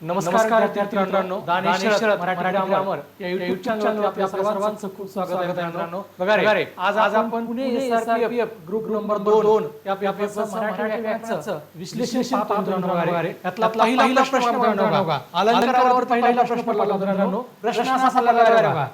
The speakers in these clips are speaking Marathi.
नमस्कार विद्यार्थी मित्रांनो. दानेश शरद मराठी ग्रामर या युट्यूब चॅनलवर आपल्या सर्वांचं खूप स्वागत आहे मित्रांनो. बघा रे आज आज आपण पुणे एसआरपीएफ ग्रुप नंबर दोन या पेपरचं मराठी व्याकरणाचं विश्लेषण पाहतो मित्रांनो बघा रे. यातला पहिला प्रश्न मित्रांनो बघा. अलंकारावर पहिला प्रश्न पडला मित्रांनो. प्रश्न असा पडला बघा.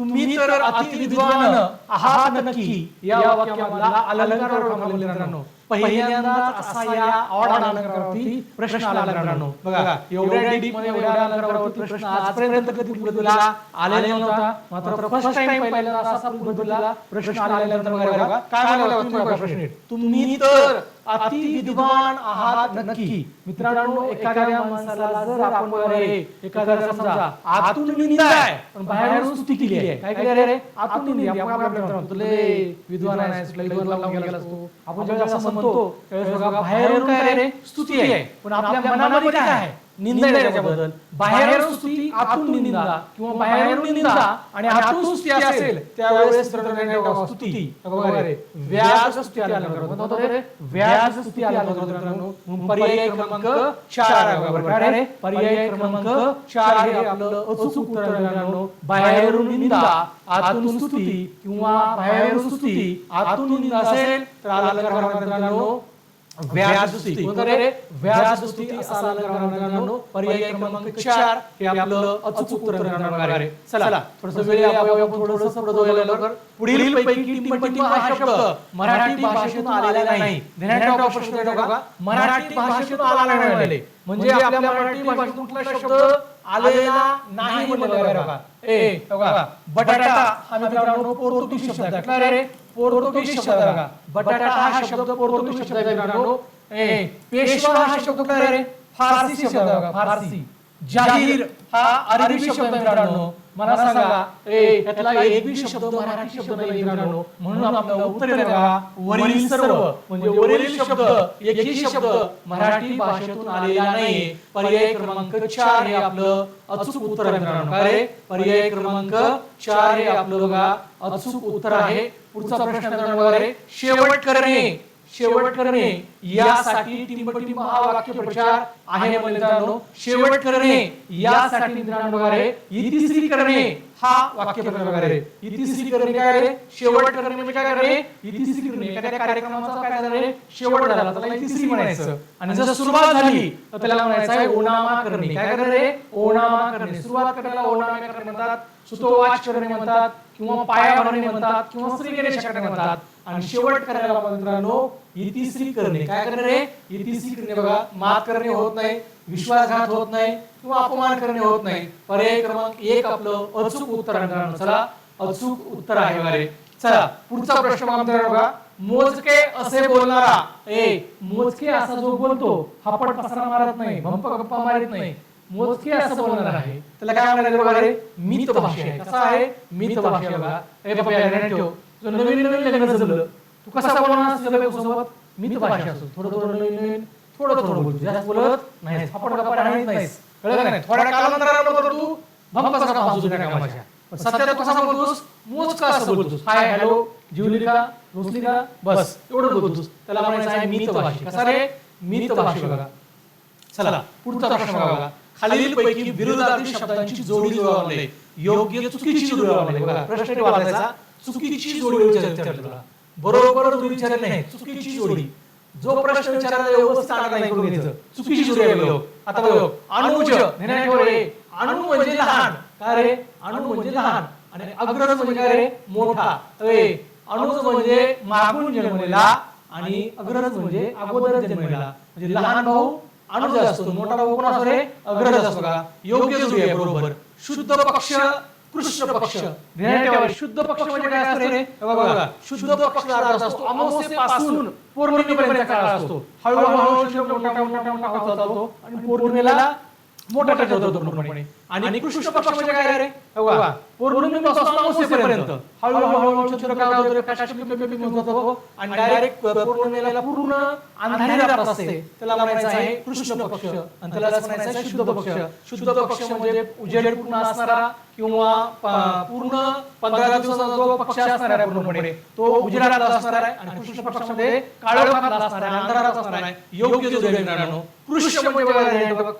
तुम्ही तर अति विद्वान आहात नक्की. या वाक्यामधला थांबले मित्रांनो पहिल्यांदाच असा या ऑड अलंकारावरती प्रश्न आला मित्रांनो बघा एवढ्या डीपमध्ये एवढ्या अलंकारावरती प्रश्न आजपर्यंत कधी पृथ्वीला आलेला नव्हता. मात्र फर्स्ट टाइम पहिल्यांदा असा पृथ्वीला प्रश्न आलेला बघा. काय म्हणाला तुम्ही प्रश्न. तुम्ही तर अति विद्वान आहात नक्की. मित्रांनो एखाद्या माणसाला जर आपण रे एखाद्या समजा आतून निंदा आहे पण बाहेरून स्तुती केली आहे. काय केली रे? आतून निंदा आपण आपल्या मित्रांनो तुले विद्वान आहे तुला विद्वान लावून गेला असतो. आपण ज्यावेळेस असं म्हणतो त्यावेळेस बघा बाहेरून काय रे? स्तुती आहे. पण आपल्या मनामध्ये काय आहे? निंदा आहे त्याच्याबद्दल. बाहेरून स्तुती आतून निंदा. किंवा बाहेरून निंदा आणि आतून स्तुती असेल त्यावेळेस स्तुती. बघा रे व्याज स्तुती आला म्हणतो रे व्याज स्तुती म्हणून पर्याय क्रमांक चार पर्याय क्रमांक चार हे आपलं अचूक उत्तर बाहेरून निंदा आतून स्तुती किंवा बाहेरून स्तुती आतून निंदा असेल तर अलंकार रे असा पर्याय क्रमांक चार हे आपलं अचूक उत्तर मिळणार आहे. चला थोडस वेळ अभावी आपण थोडस पुढे जाऊया लवकर पुढील पैकी टिंबटिंब हा शब्द मराठी भाषेतून आलेला नाही. ध्यानात प्रश्न मराठी भाषेतून आला नाही. म्हणजे आपल्या मराठी भाषेतून कुठला शब्द आलेला नाही म्हणलं ए बटाटा हा मित्रांनो पोर्तुगीज शब्द आहे. काय रे? पोर्तुगीज शब्द आहे बटाटा हा शब्द पोर्तुगीज शब्द आहे मित्रांनो. ए पेशवा हा शब्द काय रे? फारसी शब्द आहे फारसी. जाहीर हा अरबी शब्द आहे मित्रांनो. मला सांगा ए यातला एक बी शब्द मराठी शब्द नाही मित्रांनो म्हणून आपल्याला उत्तर बघा वरील सर्व म्हणजे वरील शब्द एकही शब्द मराठी भाषेतून आलेला नाही. पर्याय क्रमांक चार हे आपलं अचूक उत्तर आहे. मित्रांनो काय रे? पर्याय क्रमांक चार हे आपलं बघा अचूक उत्तर आहे. पुढचा प्रश्न बघा शेवट करणे शेवट करणे यासाठी टिंबटिंब हा वाक्य प्रचार आहे मित्रांनो. शेवट करणे यासाठी मित्रांनो रे इतिश्री करणे हा वाक्य प्रचार रे इतिश्री करणे काय रे? शेवट करणे म्हणजे काय करणे? इतिश्री करणे. एखाद्या कार्यक्रमाचा काय झालं शेवट झाला. त्याला इतिश्री म्हणायचं. आणि जर सुरुवात झाली तर त्याला म्हणायचं आहे ओनामा करणे. काय करणे ओनामा करणे. सुरुवात करायला ओनामा करणे म्हणतात सुतोवाच करणे म्हणतात किंवा पाया भरणे म्हणतात किंवा श्री गणेश करणे म्हणतात. आणि शेवट करायला मित्रांनो इतिश्री करणे. काय करणे? रे इतिश्री करणे. बघा मात करणे होत नाही विश्वासघात होत नाही किंवा अपमान करणे होत नाही. पर्याय क्रमांक एक आपलं अचूक उत्तर आहे चला अचूक उत्तर आहे बरे चला पुढचा प्रश्न बघा मोजके असे बोलणारा. ए मोजके असा जो बोलतो हा पट पसरा मारत नाही भंप गप्पा मारत नाही. मोजके असं बोलणार आहे. त्याला काय म्हणायचं बघा रे? मित भाषा आहे. कसा आहे? मित भाषा बघा. ए बाबा ठेव. तुझं नवीन नवीन लग्न जमलं तू कसा बोलणार तुझ्या बायकोसोबत? मित भाषा असतो. थोडं थोडं नवीन नवीन थोडं थोडं बोलतो. जास्त बोलत नाही आपण गप्पा राहत नाहीस. कळलं का नाही? थोड्या कालांतराने तू भंप कसा पाहतो जुन्या कामाच्या पण सध्या कसा बोलतोस? मोज का असं बोलतोस. हाय हॅलो जीवली का रुसली का बस. एवढं बोलतोस. त्याला म्हणायचं आहे मित भाषा. कसा रे? मी तर भाषा बघा. चला पुढचा प्रश्न बघा. खालील पैकी विरोधार्थी शब्दांची जोडी जुळवणे. योग्य चुकीची जोडी बघा प्रश्न वाचायचा. चुकीची जोडी विचारते तुला बरोबर जोडी विचारली नाही. चुकीची जोडी. जो प्रश्न विचारायला व्यवस्थित आला नाही करून घ्यायचं. चुकीची जोडी आहे आता बघ अणुज अणु म्हणजे लहान. काय रे? अणु म्हणजे लहान. आणि अग्रज म्हणजे काय रे? मोठा. अणुज म्हणजे मागून जन्मलेला आणि अग्रज म्हणजे अगोदर जन्मलेला. म्हणजे लहान भाऊ अणुज असतो. मोठा भाऊ कोण असतो रे? अग्रज असतो का योग्य जोडी आहे बरोबर. शुद्ध पक्ष कृष्ण पक्ष. शुद्ध पक्ष म्हणजे काय असतो रे? हे बघा. शुद्ध पक्ष असतो अमावस्येपासून पौर्णिमेपर्यंत काळ असतो. हळूहळू मोठा मोठा मोठा होत जातो आणि पौर्णिमेला मोठा ठरवतो पूर्णपणे आणि कृष्ण पक्ष म्हणजे काय रे बघा पौर्णिमेपासून अमावस्येपर्यंत. हळूहळू चंद्र काय होतो रे, प्रकाश कमी कमी कमी होत जातो आणि डायरेक्ट पौर्णिमेला पूर्ण अंधारी रात असते. त्याला म्हणायचं आहे कृष्ण पक्ष. आणि त्याला म्हणायचं आहे शुद्ध पक्ष. शुद्ध पक्ष म्हणजे उजेड पूर्ण असणारा किंवा प- पूर्ण पंधरा दिवसाचा जो पक्ष असणार आहे पूर्णपणे तो उजेडात असणार आहे आणि कृष्ण पक्षामध्ये काळोखात असणार आहे अंधारात असणार आहे. योग्य जो आहे कृष्ण कृष म्हणजे बघा ध्यानात ठेवा,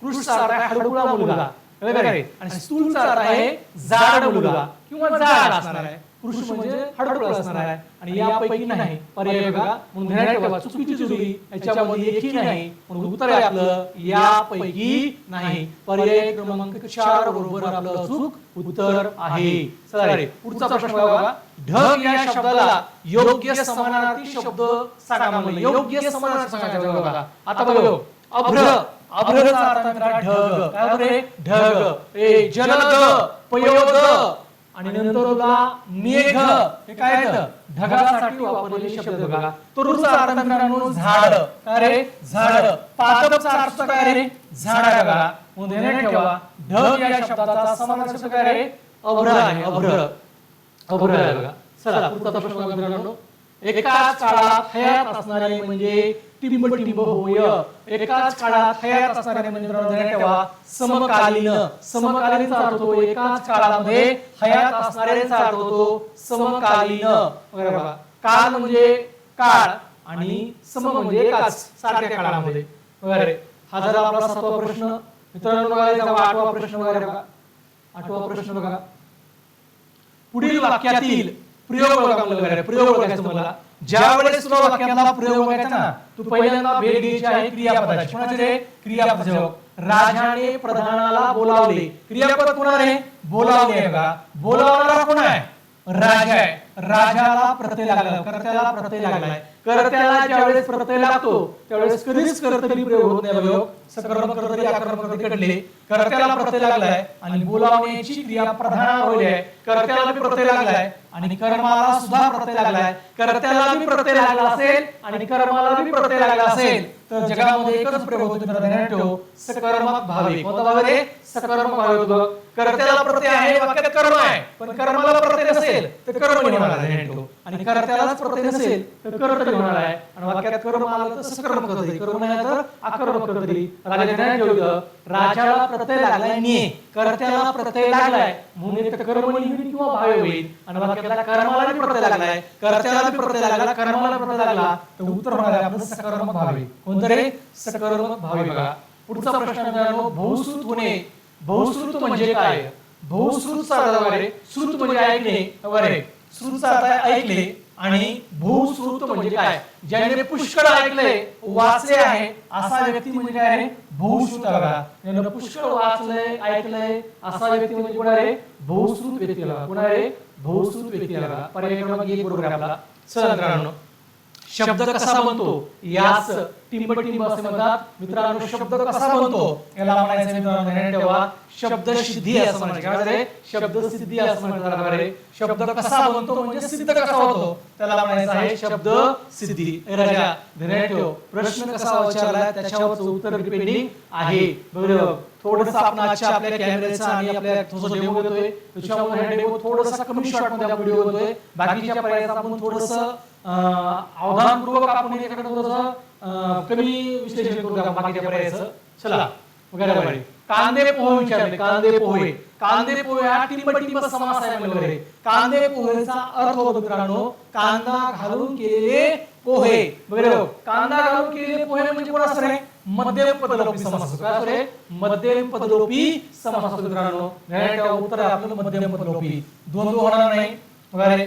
कृष हडकुळा मुलगा. आहे? आणि स्थूलचा अर्थ आहे जाड मुलगा किंवा जाड असणार आहे. कृष म्हणजे हडकुळा असणार आहे. आणि यापैकी नाही. पर्याय बघा. म्हणून ध्यानात ठेवा. चुकीची जोडी याच्यामध्ये एकही नाही. म्हणून उत्तर आहे आपलं यापैकी नाही. पर्याय क्रमांक चार बरोबर आपलं अचूक उत्तर आहे. पुढचा प्रश्न बघा. ढग या शब्दाला योग्य समानार्थी शब्द सांगा योग्य समानार्थी बघा. आता बघा. अभ्र. अभ्रचा अर्थ मित्रा ढग? काय होतं रे ढग. ए जलद पयोद. आणि नंतर तुला मेघ. हे काय ढगासाठी वापरलेले शब्द बघा. तरुचा अर्थ मित्रांनो झाड. काय रे? झाड. पादपचा अर्थ काय रे? झाड बघा. ध्यानात ठेवा. ढग या शब्दाचा समानार्थी शब्द काय रे? अभ्र आहे अभ्र अभ्र आहे बघा. चला पुढचा प्रश्न मित्रांनो. एकाच काळात हयात असणारे म्हणजे टिंब टिंब होय. एकाच काळात हयात असणारे म्हणजे मित्रांनो ठेवा. समकालीन. समकालीनचा अर्थ होतो एकाच काळामध्ये हयात असणाऱ्यांचा अर्थ होतो समकालीन. बघा काल म्हणजे काळ आणि सम म्हणजे एकाच सारख्या काळामध्ये. वगैरे हा झाला आपला सातवा प्रश्न. मित्रांनो बघा आठवा प्रश्न वगैरे बघा. आठवा प्रश्न बघा. पुढील वाक्यातील प्रयोग प्रयोग तुम्हाला. ज्या वेळेस तुला वाक्यातला प्रयोग ना तू पहिल्यांदा भेट घ्यायची आहे क्रियापदाची. कोणाचे रे? क्रियापद राजाने प्रधानाला बोलावले. क्रियापद कोण रे? बोलावले आहे बघा. बोलावणारा कोण आहे? राजा आहे. राजाला प्रत्यय लागला. कर्त्याला प्रत्यय लागलाय. कर्त्याला ज्यावेळेस प्रत्यय लागतो त्यावेळेस कधीच कर्तरी प्रयोग होत नाही बघा. सकर्म कर्तरी आक्रमक कर्तरी कडले. कर्त्याला प्रत्यय लागलाय आणि बोलावण्याची क्रिया प्रधान आहे. कर्त्याला बी प्रत्यय लागलाय. आणि कर्माला सुद्धा प्रत्यय लागलाय. कर्त्याला बी प्रत्यय लागला असेल आणि कर्माला बी प्रत्यय लागला असेल तर जगामध्ये एकच प्रयोग होतो मित्रांनो, ठेव. सकर्मक भावे. कोणता भाव रे सकर्मक भावे होतो कर्त्याला प्रत्यय आहे वाक्यात कर्म आहे. पण कर्माला प्रत्यय असेल तर कर्म नाही ठेव. आणि कर्त्यालाच प्रत्यय नसेल तर कर्तरी होणार आहे. आणि वाक्यात कर्म आलं तर सकर्म कर्तरी कर्म नाही तर अकर्म कर्तरी राजा ठेवलं राजाला प्रत्यय लागलाय ने कर्त्याला प्रत्यय लागलाय. म्हणून तर कर्म लिहिली किंवा भावे होईल. आणि वाक्यातला कर्माला प्रत्यय लागलाय. कर्त्याला बी प्रत्यय लागला कर्माला प्रत्यय लागला तर उत्तर होणार आहे आपलं सकर्म भावे. कोणतं रे? सकर्म भावे बघा. पुढचा प्रश्न मित्रांनो बहुश्रुत होणे. बहुश्रुत म्हणजे काय? बहुश्रुतचा अर्थ वगैरे श्रुत म्हणजे ऐकणे. वगैरे आहे ऐकले आणि भूश्रुत म्हणजे काय? ज्याने पुष्कळ ऐकले वाचले आहे असा व्यक्ती म्हणजे काय रे? आहे बघा. ज्याने पुष्कळ वाचलंय ऐकलंय असा व्यक्ती म्हणजे कोण आहे भूश्रुत व्यक्ती आहे कोण आहे भूश्रुत व्यक्ती आहे बघा. पर्याय क्रमांक एक बरोबर आपला चला शब्द कसा बनतो? याच टिंब टिंब असे म्हणतात. मित्रांनो शब्द कसा बनतो? याला म्हणायचं मित्रांनो ठेवा. शब्द सिद्धी असं म्हणायचं. शब्द सिद्धी असं म्हणतात शब्द कसा बनतो? म्हणजे सिद्ध कसा होतो? त्याला म्हणायचं आहे शब्द सिद्धी. राजा धन्य ठेव. प्रश्न कसा विचारला त्याच्यावरच उत्तर डिपेंडिंग आहे. बरोबर? थोडस आपण आजच्या आपल्या कॅमेऱ्याचा आणि आपल्या थोडस डेमो देतोय त्याच्यामुळे हा डेमो थोडासा कमी शॉटमध्ये आपण व्हिडिओ देतोय. बाकीच्या पर्यायाचं आपण थोडस अवधानपूर्वक आपण याच्याकडे थोडस कमी विश्लेषण करू आपण बाकीच्या पर्यायाचं चला वगैरे कांदे पोहे विचारले. कांदे पोहे. कांदे पोहे हा टिंब समास आहे वगैरे कांदे पोहेचा अर्थ होतो मित्रांनो कांदा घालून केलेले पोहे. वगैरे कांदा घालून केलेले पोहे म्हणजे कोण असणार आहे मध्यम पदलोपी समास काय असतो रे? मध्यम पदलोपी समास असतो मित्रांनो. ध्यानात उत्तर आहे आपलं मध्यम पदलोपी. द्वंद्व होणार नाही. वगैरे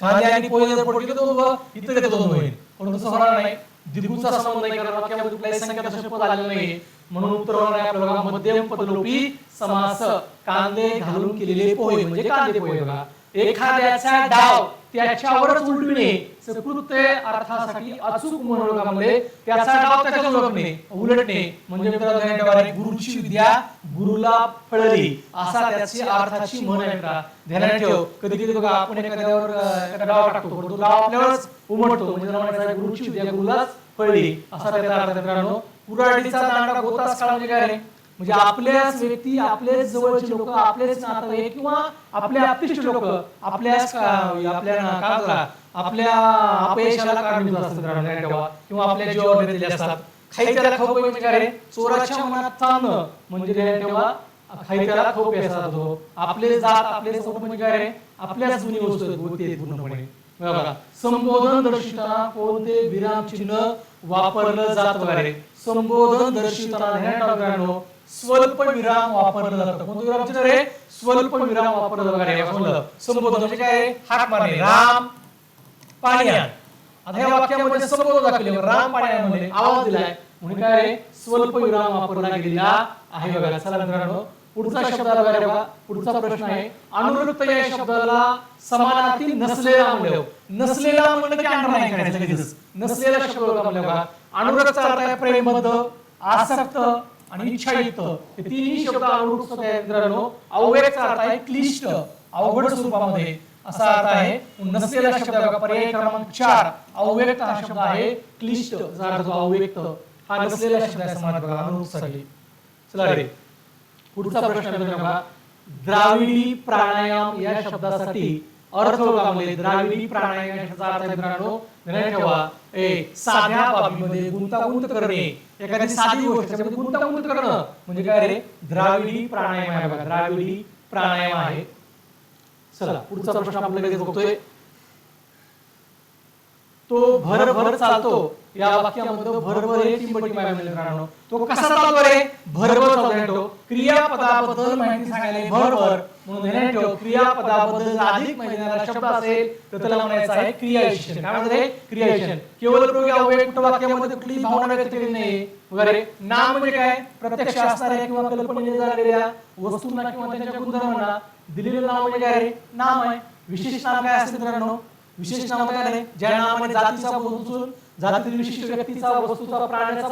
कांदे आणि पोहे जर पडले तर इतर येतो दोन होईल? पण तसं होणार नाही? द्विगुणचा संबंध नाही कारण वाक्यामध्ये कुठल्याही संख्या तसे पद आलेलं नाही. म्हणून उत्तर होणार आहे आपल्याला. बघा मध्यम पदलोपी समास. कांदे घालून केलेले पोहे म्हणजे कांदे पोहे बघा. एखाद्याचा डाव त्याच्यावरच उलटणे सकृत्य अर्थासाठी अचूक मनोरोगामध्ये त्याचा डाव त्याच्यावर ओळखणे उलटणे. म्हणजे मित्रांनो गुरुची विद्या गुरुला फळली. असा त्याची अर्थाची म्हण आहे मित्रा. ध्यानात ठेव. कधी कधी बघा आपण एखाद्यावर एखादा डाव टाकतो पण तो डाव आपल्यावरच उमटतो. म्हणजे गुरुची विद्या गुरुलाच फळली. असा त्याचा अर्थ मित्रांनो. पुराडीचा दांडा गोतास काळ म्हणजे काय म्हणजे आपल्याच व्यक्ती आपल्याच जवळचे लोक आपलेच नातेवाईक किंवा आपले अतिष्ट लोक आपल्याच आपल्या काय आपल्या अपयशाला कारणीभूत असतात मित्रांनो, किंवा आपल्या जीवावर बेतलेले असतात. खायच्याला खाऊ म्हणजे काय? चोराच्या मनात चालणं म्हणजे तेव्हा? ठेवा खायच्याला खाऊ प्यासा जातो आपले जात आपले स्वरूप म्हणजे काय आपल्याच जुनी वस्तू आहेत, पूर्णपणे. संबोधन दर्शिता कोणते विराम चिन्ह वापरलं जात वगैरे? संबोधन दर्शवताना स्वल्प विराम वापरलं जातं. कोणतं विराम चिन्ह रे? स्वल्प विराम वापरलं वगैरे संबोधन म्हणजे काय? हात मारणे राम पाणी आता या वाक्यामध्ये संबोधन दाखवले. राम पाण्यामध्ये आवाज दिलाय. म्हणून काय रे? स्वल्प विराम वापरला गेलेला आहे बघा. चला मित्रांनो पुढचा शब्द आला बघा पुढचा प्रश्न आहे. अनुवृत्त या शब्दाला समानार्थी नसलेला म्हणलं. नसलेला म्हणलं की अंडरलाईन करायचं नसलेला शब्द बघा म्हणले अर्थ आहे प्रेमबद्ध आसक्त आणि इच्छायुक्त हे तिन्ही शब्द अनुवृत्त मित्रांनो अव्ययचा अर्थ आहे क्लिष्ट अवघड स्वरूपामध्ये. असा अर्थ आहे नसलेला शब्द पर्याय क्रमांक चार. अव्यक्त हा शब्द आहे क्लिष्ट. अव्यक्त. हा नसलेला शब्द आहे समाज बघा अनुवृत्तसाठी चला रे. पुढचा प्रश्न द्राविडी प्राणायाम या शब्दासाठी अर्थ बघा म्हणजे द्राविडी प्राणायाम याचा अर्थ मित्रांनो. ध्यानात ठेवा. ए साध्या बाबीमध्ये गुंतागुंत करणे. एखादी साधी गोष्ट म्हणजे त्याच्यामध्ये गुंतागुंत करणं. म्हणजे काय रे? द्राविडी प्राणायाम आहे बघा. द्राविडी प्राणायाम आहे. चला पुढचा प्रश्न आपल्याकडे बघतोय. तो भर भर चालतो. या वाक्यामध्ये भरभर हे चिंबटी माय मित्रांनो. तो कसा चालतो रे? भरभर चालतो. क्रियापदाबद्दल माहिती सांगायला भरभर म्हणून ध्यानात ठेव क्रियापदाबद्दल अधिक माहिती देणारा शब्द असेल तर त्याला म्हणायचं आहे क्रियाशिक्षण काय म्हणते क्रियाशिक्षण केवळ प्रयोगी अव्यय कुठं वाक्यामध्ये कुठली भावना व्यक्त केली नाही वगैरे. नाम म्हणजे काय? प्रत्यक्ष असणाऱ्या किंवा कल्पनेने झालेल्या वस्तूंना किंवा त्यांच्या गुणधर्मांना. दिलेलं नाव म्हणजे काय रे? नाम आहे. विशेष नाम काय असते मित्रांनो? विशेष नाम काय आहे ज्या नामाने जातीचा जातीतील विशिष्ट व्यक्तीचा वस्तूचा प्राण्याचा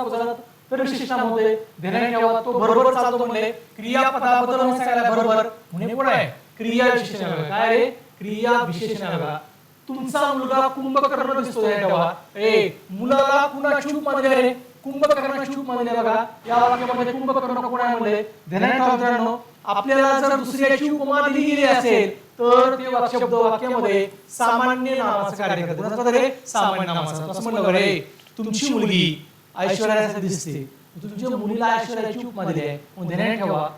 तर विशेष नाम होते ध्यानात ठेवा तो बरोबर चालतो म्हणले क्रियापदाबद्दल म्हणून सांगायला बरोबर. म्हणे कोण आहे. क्रिया विशेषण काय रे? क्रिया विशेषण तुमचा मुलगा कुंभकर्ण दिसतोय ध्यानात ए मुलाला पुन्हा चूपमध्ये रे? कुंभकर्ण चूपमध्ये बघा. या वाक्यामध्ये कुंभकर्ण कोण आहे म्हणले? ध्यानात ठेवा आपल्याला जर दुसऱ्याची उपमा दिली गेली असेल तर ते शब्द वाक्यामध्ये सामान्य नामाचं कार्य करते सामान्य नामाचं असं म्हणलं रे तुमची मुलगी ऐश्वर्यासारखी दिसते. तुमच्या मुलीला ऐश्वर्याची उपमा दिली आहे म्हणून ध्यानात ठेवा.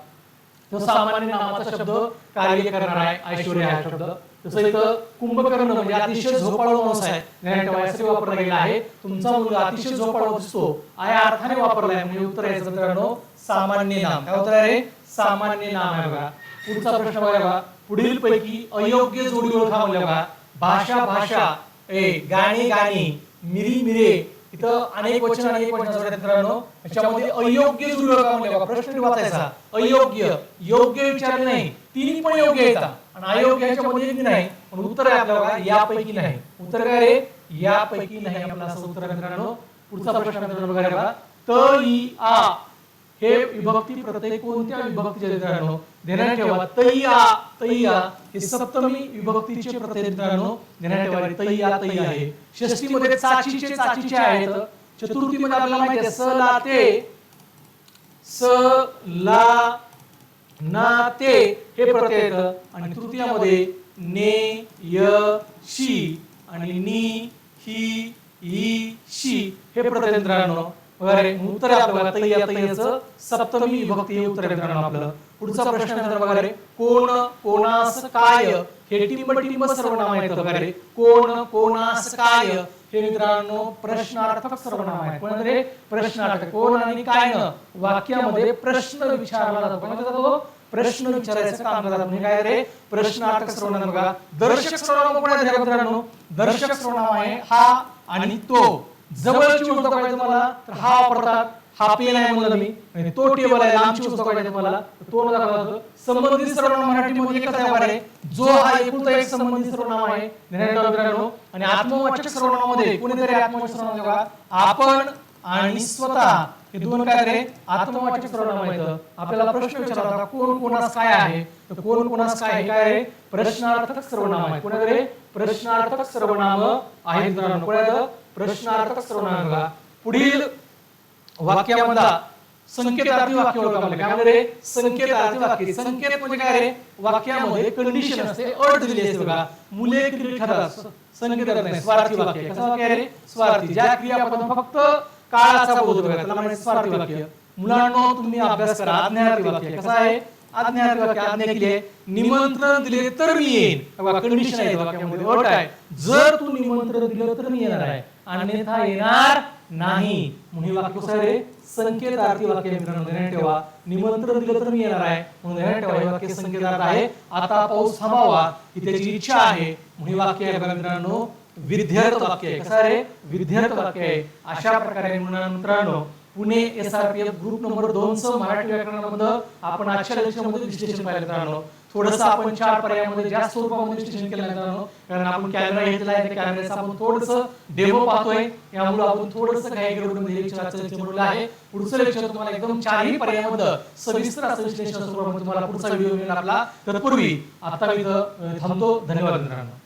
तो सामान्य नामाचा शब्द कार्य करणार आहे ऐश्वर्य हा शब्द. तसं इथं कुंभकर्ण म्हणजे अतिशय झोपाळू माणूस आहे. ज्ञान ठेवायसाठी वापरला गेला आहे. तुमचा मुलगा अतिशय झोपाळू दिसतो. या अर्थाने वापरला आहे. म्हणजे उत्तर आहे मित्रांनो सामान्य नाम. काय उत्तर आहे? सामान्य नाम आहे बघा. पुढचा प्रश्न बघा बघा. पुढील पैकी अयोग्य जोडी ओळखा म्हणल्या बघा. भाषा भाषा. ए गाणी गाणी. मिरी मिरे. इथं अनेक वचन अनेक वचन मित्रांनो. याच्यामध्ये अयोग्य म्हणल्या बघा प्रश्न वाचायचा. अयोग्य योग्य विचारले नाही. तिन्ही पण योग्य येतात आणि अयोग्य याच्यामध्ये नाही. पण उत्तर आहे आपल्याला यापैकी नाही. उत्तर काय रे? यापैकी नाही आपलं असं उत्तर आहे मित्रांनो. पुढचा प्रश्न मित्रांनो बघा रे बघा त इ आ. हे विभक्ती प्रत्येक कोणत्या विभक्तीचे ध्यानात ठेवा. तैया. तैया हे सप्तमी विभक्तीचे प्रत्यय मित्रांनो ध्यानात ठेवा. तैया तै आहे. षष्टीमध्ये चाचीचे चाचीचे आहेत. चतुर्थीमध्ये आपल्याला माहिती आहे स ला ते. स ला ना ते. हे प्रत्यय येतं. आणि तृतीयामध्ये ने य शी. आणि नि ही ई शी. हे प्रत्यय मित्रांनो. वगैरे उत्तर आपल्याला सप्तमी विभक्ती उत्तर मित्रांनो आपलं. पुढचा प्रश्न आहे मित्रांनो वगैरे कोण कोणास काय हे टिंब टिंब सर्वनाम आहेत वगैरे. कोण कोणास काय हे मित्रांनो प्रश्नार्थक सर्वनाम आहे कोण रे प्रश्नार्थक कोण आणि काय न वाक्यामध्ये प्रश्न विचारला जातो. तो? प्रश्न विचारायचं काम करतात. म्हणजे काय रे? प्रश्नार्थक सर्वनाम बघा. दर्शक सर्वनाम कोण आहे मित्रांनो? दर्शक सर्वनाम आहे हा आणि तो. जवळची वस्तू पाहिजे तुम्हाला तर हा वापरतात हा पेन आहे म्हणलं मी आणि तो टेबल आहे लांबची वस्तू पाहिजे तुम्हाला तो न दाखवला संबंधित सर्वनाम मराठीमध्ये एकच आहे. बरे जो हा एकूणचा एक संबंधित सर्वनाम आहे. मित्रांनो आणि आत्मवाचक सर्वनामामध्ये कोणीतरी आत्मवाचक सर्वनाम बघा. आपण आणि स्वतः हे दोन काय रे? आत्मवाचक सर्वनाम आहेत. आपल्याला प्रश्न विचारला होता कोण कोणास काय आहे? तर कोण कोणास काय आहे? काय रे? प्रश्नार्थक सर्वनाम आहे कोणा रे प्रश्नार्थक सर्वनाम आहे मित्रांनो. आहे प्रश्नार्थक सर्वनाम बघा पुढील वाक्यामधला संकेतार्थी वाक्य ओळखा म्हणजे काय म्हणजे संकेतार्थी वाक्य. संकेत म्हणजे काय रे? वाक्यामध्ये कंडिशन असते. अट दिली असते बघा. मुले क्रिकेट खेळतात संकेत नाही. स्वार्थी वाक्य. कसं वाक्य रे? स्वार्थी. ज्या क्रियापद फक्त काळाचा बोध बघा त्याला म्हणजे स्वार्थी वाक्य. मुलांना तुम्ही अभ्यास करा. अज्ञानार्थी वाक्य. कसं आहे? अज्ञानार्थी वाक्य. आज्ञा केली आहे. निमंत्रण दिले तर मी येईन. कंडिशन आहे वाक्यामध्ये अट आहे. जर तू निमंत्रण दिलं तर मी येणार आहे. अन्यथा येणार नाही. म्हणून हे वाक्य कसं आहे संकेतार्थी वाक्य मित्रांनो ध्यानात ठेवा. निमंत्रण दिलं तर मी येणार आहे. म्हणून ध्यानात ठेवा हे वाक्य संकेतार्थ आहे. आता पाऊस थांबावा ही त्याची इच्छा आहे. म्हणून हे वाक्य आहे बघा मित्रांनो विद्यार्थ वाक्य आहे. कसं आहे रे? विद्यार्थ वाक्य आहे. अशा प्रकारे मित्रांनो Pune S R P F group number दोन च मराठी व्याकरणामध्ये आपण आजच्या लक्षामध्ये विश्लेषण पाहिलं मित्रांनो. थोडंसं आपण चार पर्यायामध्ये जास्त स्वरूपामध्ये स्टेशन केलं मित्रांनो कारण आपण कॅमेरा घेतला आहे त्या कॅमेऱ्याचा आपण थोडंसं डेमो पाहतोय. यामुळे आपण थोडंसं काही गडबडमध्ये लेक्चर आहे. पुढचं लेक्चर तुम्हाला एकदम चारही पर्यायामध्ये सविस्तर असं विश्लेषण स्वरूपामध्ये तुम्हाला पुढचा व्हिडिओ मिळेल आपला. तत्पूर्वी आता मी थांबतो. धन्यवाद मित्रांनो.